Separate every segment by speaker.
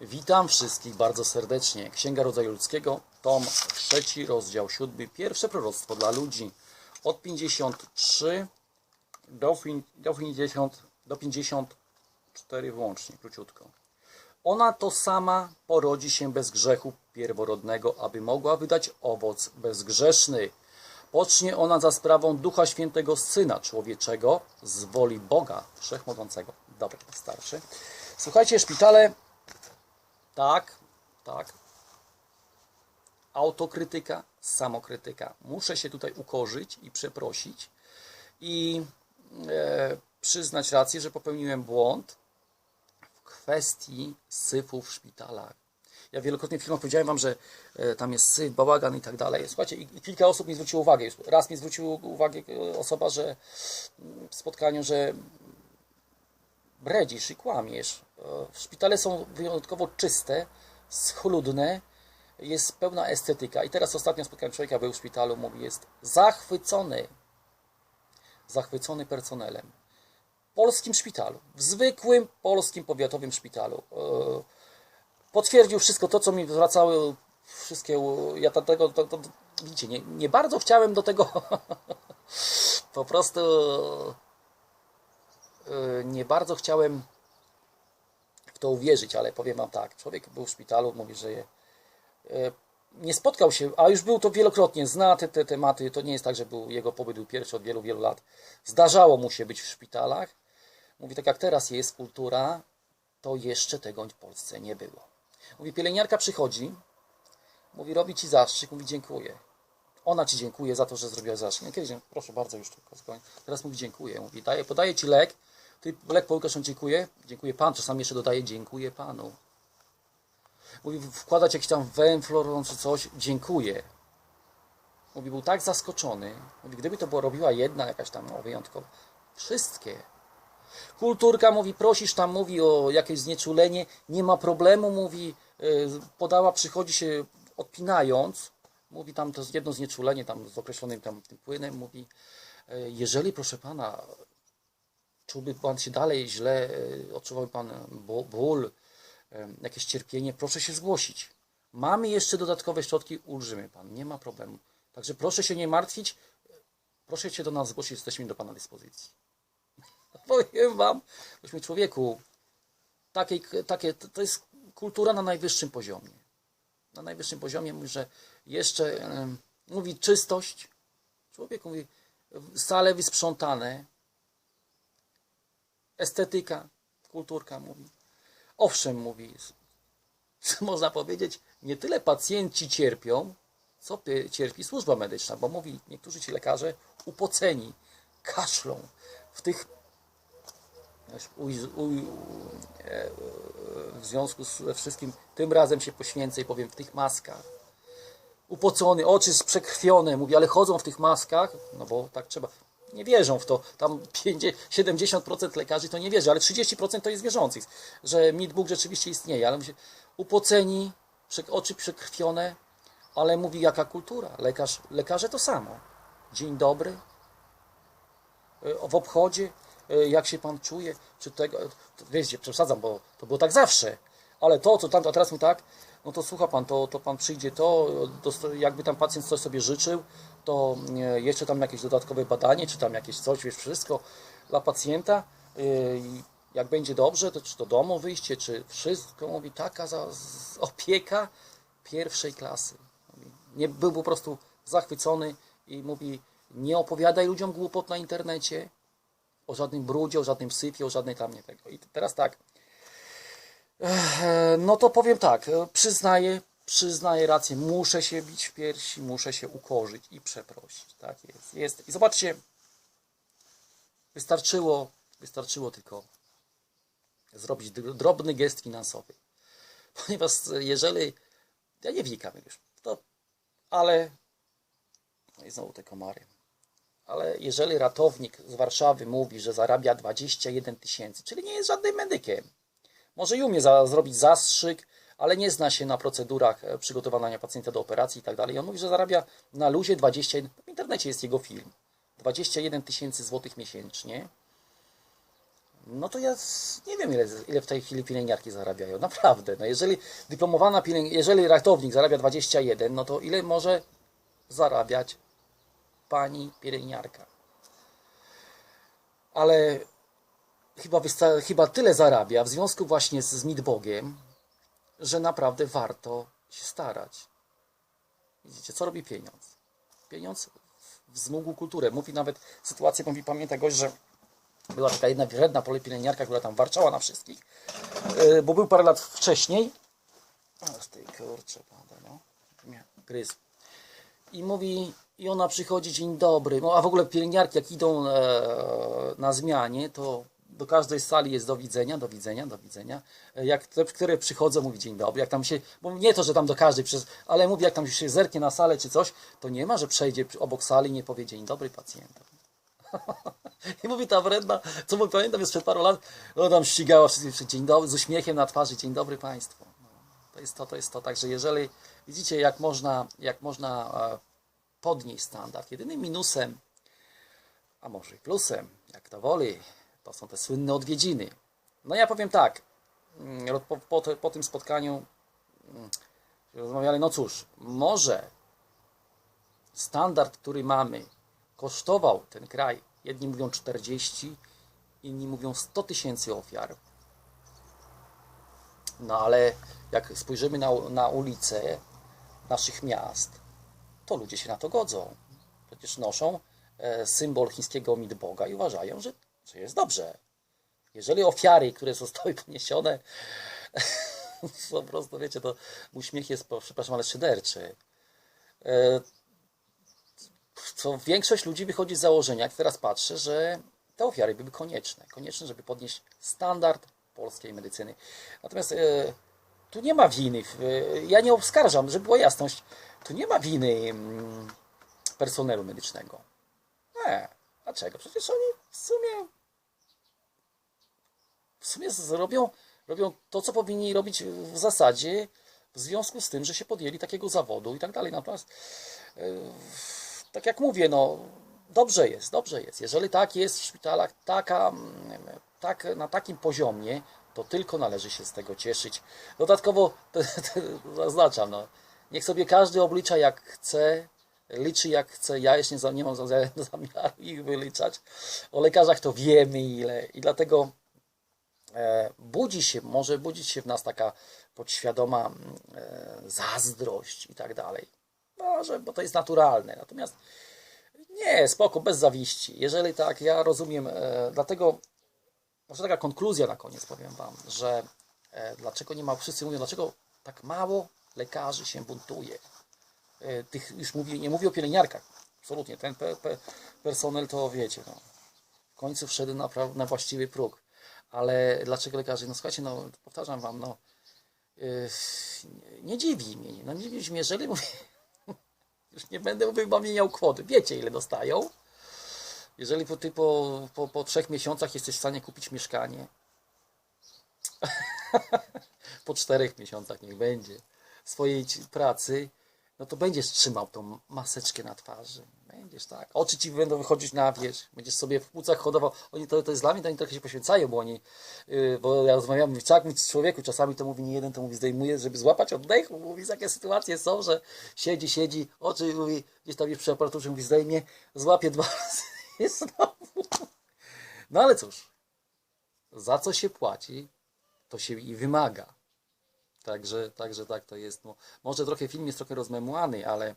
Speaker 1: Witam wszystkich bardzo serdecznie. Księga Rodzaju Ludzkiego, tom trzeci, rozdział siódmy. Pierwsze proroctwo dla ludzi od 53 do, do 50, do 54 włącznie, króciutko. Ona to sama porodzi się bez grzechu pierworodnego, aby mogła wydać owoc bezgrzeszny. Pocznie ona za sprawą Ducha Świętego Syna Człowieczego z woli Boga Wszechmogącego. Dobra, starszy. Słuchajcie, szpitale tak, tak. Autokrytyka, samokrytyka. Muszę się tutaj ukorzyć i przeprosić i e, przyznać rację, że popełniłem błąd w kwestii syfu w szpitalach. Ja wielokrotnie w filmach powiedziałem Wam, że e, tam jest syf, bałagan i tak dalej. Słuchajcie, i, i kilka osób mi zwróciło uwagę. Już raz mi zwróciła uwagę e, osoba, że mm, w spotkaniu, że bredzisz i kłamiesz. E, Szpitale są wyjątkowo czyste, schludne, jest pełna estetyka. I teraz ostatnio spotkałem człowieka, był w szpitalu, mówi, jest zachwycony, zachwycony personelem. W polskim szpitalu, w zwykłym polskim powiatowym szpitalu. E, Potwierdził wszystko to, co mi zwracały wszystkie, ja tego, to, to, widzicie, nie, nie bardzo chciałem do tego po prostu y, nie bardzo chciałem to uwierzyć, ale powiem Wam tak, człowiek był w szpitalu, mówi, że je, nie spotkał się, a już był to wielokrotnie, zna te, te tematy, to nie jest tak, że był, jego pobyt był pierwszy od wielu, wielu lat. Zdarzało mu się być w szpitalach. Mówi, tak jak teraz jest kultura, to jeszcze tego w Polsce nie było. Mówi, pielęgniarka przychodzi, mówi, robi Ci zastrzyk, mówi, dziękuję. Ona Ci dziękuję za to, że zrobiła zastrzyk. Kiedyś, proszę bardzo, już tylko skończ. Teraz mówi, dziękuję. Mówi, daje, podaje Ci lek, Ty połykasz, on dziękuję, dziękuję Pan. Czasami jeszcze dodaje, dziękuję Panu. Mówi, wkładać jakiś tam węflor czy coś, dziękuję. Mówi, był tak zaskoczony. Mówi, gdyby to była robiła jedna jakaś tam no, wyjątkowa. Wszystkie. Kulturka mówi, prosisz tam, mówi o jakieś znieczulenie, nie ma problemu, mówi, y, podała, przychodzi się odpinając, mówi tam to jedno znieczulenie tam z określonym tam tym płynem, mówi, y, jeżeli proszę pana, czułby pan się dalej źle, y, odczuwałby pan ból, y, jakieś cierpienie, proszę się zgłosić. Mamy jeszcze dodatkowe środki, ulżymy pan, nie ma problemu. Także proszę się nie martwić, proszę się do nas zgłosić, jesteśmy do pana dyspozycji. Powiem wam, myśmy człowieku, takiej, takie, to jest kultura na najwyższym poziomie. Na najwyższym poziomie mówi, że jeszcze mówi czystość. Człowiek mówi sale wysprzątane. Estetyka, kulturka mówi. Owszem, mówi, można powiedzieć, nie tyle pacjenci cierpią, co cierpi służba medyczna, bo mówi niektórzy ci lekarze upoceni, kaszlą w tych e, w związku z wszystkim tym razem się poświęcę i powiem w tych maskach. Upocony, oczy przekrwione, mówi, ale chodzą w tych maskach, no bo tak trzeba. Nie wierzą w to. Tam 50, 70% lekarzy to nie wierzy, ale 30% to jest wierzących, że mit Bóg rzeczywiście istnieje. Ale mówi, upoceni, oczy przekrwione, ale mówi jaka kultura. Lekarz, lekarze to samo. Dzień dobry, w obchodzie, e, jak się pan czuje, czy tego, wiecie, przesadzam, bo to było tak zawsze, ale to, co tam, a teraz mu tak, no to słucha pan, to, to pan przyjdzie to, dosto- jakby tam pacjent coś sobie życzył, to e, jeszcze tam jakieś dodatkowe badanie, czy tam jakieś coś, wiesz, wszystko dla pacjenta, e, jak będzie dobrze, to czy do domu wyjście, czy wszystko, mówi, taka za, opieka pierwszej klasy. Nie był po prostu zachwycony i mówi, nie opowiadaj ludziom głupot na internecie, o żadnym brudzie, o żadnym syfie, o żadnej tam nie tego. I teraz tak, no to powiem tak, e, przyznaję, przyznaję rację, muszę się bić w piersi, muszę się ukorzyć i przeprosić. Tak jest. jest. I zobaczcie, wystarczyło, wystarczyło tylko zrobić dr- drobny gest finansowy. Ponieważ jeżeli, ja nie wnikam już, to, ale, no i znowu te komary. Ale jeżeli ratownik z Warszawy mówi, że zarabia 21 tysięcy, czyli nie jest żadnym medykiem, może i umie za, zrobić zastrzyk, ale nie zna się na procedurach e, przygotowania pacjenta do operacji i tak dalej. On mówi, że zarabia na luzie 21, w internecie jest jego film, 21 tysięcy złotych miesięcznie. no to ja nie wiem, ile, ile w tej chwili pielęgniarki zarabiają. Naprawdę. No jeżeli dyplomowana pielęgniarka, jeżeli ratownik zarabia 21, no to ile może zarabiać pani pielęgniarka? Ale chyba, chyba tyle zarabia w związku właśnie z, z Midbogiem, że naprawdę warto się starać. Widzicie, co robi pieniądz? Pieniądz wzmógł kulturę. Mówi nawet sytuację, mówi, pamięta gość, że była taka jedna wredna pielęgniarka, która tam warczała na wszystkich, yy, bo był parę lat wcześniej. Z tej kurczę, pada, no. Nie, Gryz. I mówi, i ona przychodzi, dzień dobry. No, a w ogóle pielęgniarki, jak idą e, na zmianie, to do każdej sali jest do widzenia, do widzenia, do widzenia. E, Jak te, które przychodzą, mówi dzień dobry. Jak tam się, bo nie to, że tam do każdej, przez, ale mówi, jak tam się zerknie na salę czy coś, to nie ma, że przejdzie obok sali i nie powie dzień dobry pacjentom. I mówi ta wredna, co mój pamiętam, jest przed paru lat, no tam ścigała wszystkich, dzień dobry, z uśmiechem na twarzy, dzień dobry Państwu. No, to jest to, to jest to. Także jeżeli widzicie, jak można, jak można e, podnieść standard, jedynym minusem, a może i plusem, jak to woli, to są te słynne odwiedziny. No ja powiem tak, mm, po, po, po tym spotkaniu mm, rozmawiali, no cóż, może standard, który mamy, kosztował ten kraj, jedni mówią 40, inni mówią 100 tysięcy ofiar. No ale jak spojrzymy na, na ulice naszych miast, to ludzie się na to godzą. Przecież noszą e, symbol chińskiego Midboga i uważają, że, że jest dobrze. Jeżeli ofiary, które zostały poniesione, po prostu, wiecie, to uśmiech jest, przepraszam, ale szyderczy. E, co większość ludzi wychodzi z założenia, jak teraz patrzę, że te ofiary były konieczne. Konieczne, żeby podnieść standard polskiej medycyny. Natomiast e, tu nie ma winy. e, Ja nie oskarżam, żeby była jasność. Tu nie ma winy mm, personelu medycznego. Nie. Dlaczego? Przecież oni w sumie sumie z- robią, to, co powinni robić w zasadzie w związku z tym, że się podjęli takiego zawodu i tak dalej. Natomiast e, tak jak mówię, no dobrze jest, dobrze jest. Jeżeli tak jest w szpitalach, taka, tak, na takim poziomie, to tylko należy się z tego cieszyć. Dodatkowo zaznaczam, no, niech sobie każdy oblicza jak chce, liczy jak chce. Ja jeszcze nie, nie mam za- zamiaru ich wyliczać. O lekarzach to wiemy ile i dlatego budzi się, może budzić się w nas taka podświadoma mm, e, zazdrość i tak dalej. Może, bo to jest naturalne. Natomiast nie, spoko, bez zawiści. Jeżeli tak, ja rozumiem, e, dlatego, może taka konkluzja na koniec powiem Wam, że e, dlaczego nie ma, wszyscy mówią, dlaczego tak mało lekarzy się buntuje. E, tych już mówię, nie mówię o pielęgniarkach, absolutnie, ten pe, pe, personel to wiecie, no, w końcu wszedł na, na właściwy próg. Ale dlaczego lekarze? No słuchajcie, no powtarzam Wam, no yy, nie, dziwi mnie, no nie dziwi mnie, jeżeli mówię, już nie będę wymieniał kwoty, wiecie ile dostają. Jeżeli po, ty po, po, po trzech miesiącach jesteś w stanie kupić mieszkanie, po czterech miesiącach niech będzie swojej pracy, no to będziesz trzymał tą maseczkę na twarzy. Będziesz tak. Oczy ci będą wychodzić na wierzch. Będziesz sobie w płucach hodował. Oni to, to jest dla mnie, to oni trochę się poświęcają, bo oni, yy, bo ja rozmawiam, mówię, tak mówić człowieku, czasami to mówi nie jeden, to mówi zdejmuje, żeby złapać oddechu. Mówi, takie sytuacje są, że siedzi, siedzi, oczy mówi, gdzieś tam jest przy aparaturze, mówi zdejmie, złapie dwa razy i znowu. No ale cóż, za co się płaci, to się i wymaga. Także, także tak to jest. No, może trochę film jest trochę rozmemłany, ale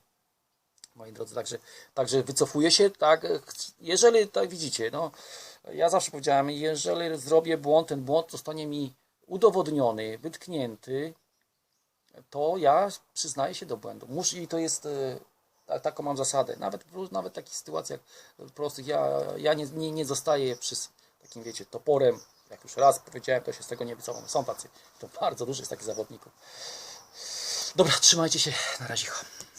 Speaker 1: moi drodzy, także, także wycofuję się, tak, jeżeli, tak widzicie, no, ja zawsze powiedziałem, jeżeli zrobię błąd, ten błąd zostanie mi udowodniony, wytknięty, to ja przyznaję się do błędu. Muszę i to jest, e, tak- taką mam zasadę, nawet, nawet w takich sytuacjach prostych, ja, ja nie, nie, nie zostaję przy takim, wiecie, toporem, jak już raz powiedziałem, to się z tego nie wycofam. Są tacy, to bardzo dużo jest takich zawodników. Dobra, trzymajcie się, na razie.